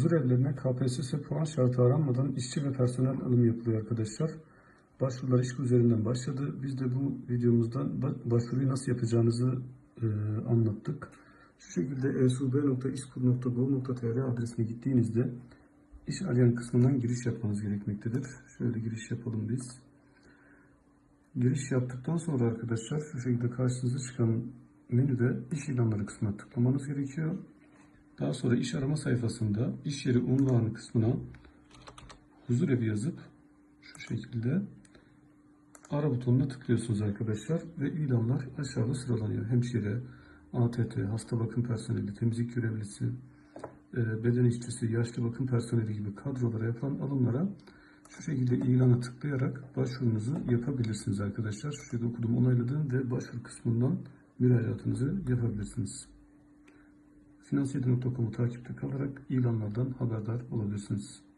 Huzur evlerine KPSS puan şartı aranmadan işçi ve personel alımı yapılıyor arkadaşlar. Başvurular iş üzerinden başladı. Biz de bu videomuzda ba- başvuruyu nasıl yapacağınızı e, anlattık. Şu şekilde esub.iskul.gov.tr adresine gittiğinizde iş arayan kısmından giriş yapmanız gerekmektedir. Şöyle giriş yapalım biz. Giriş yaptıktan sonra arkadaşlar şu şekilde karşınıza çıkan menüde iş ilanları kısmına tıklamanız gerekiyor. Daha sonra iş arama sayfasında iş yeri unvanı kısmına huzur evi yazıp şu şekilde ara butonuna tıklıyorsunuz arkadaşlar ve ilanlar aşağıda sıralanıyor. Hemşire, ATT, hasta bakım personeli, temizlik görevlisi, e, beden işçisi, yaşlı bakım personeli gibi kadrolara yapılan alımlara şu şekilde ilana tıklayarak başvurunuzu yapabilirsiniz arkadaşlar. Şu şekilde okudum onayladığım ve başvuru kısmından müracaatınızı yapabilirsiniz. Finansiyede.com'u takipte kalarak ilanlardan haberdar olabilirsiniz.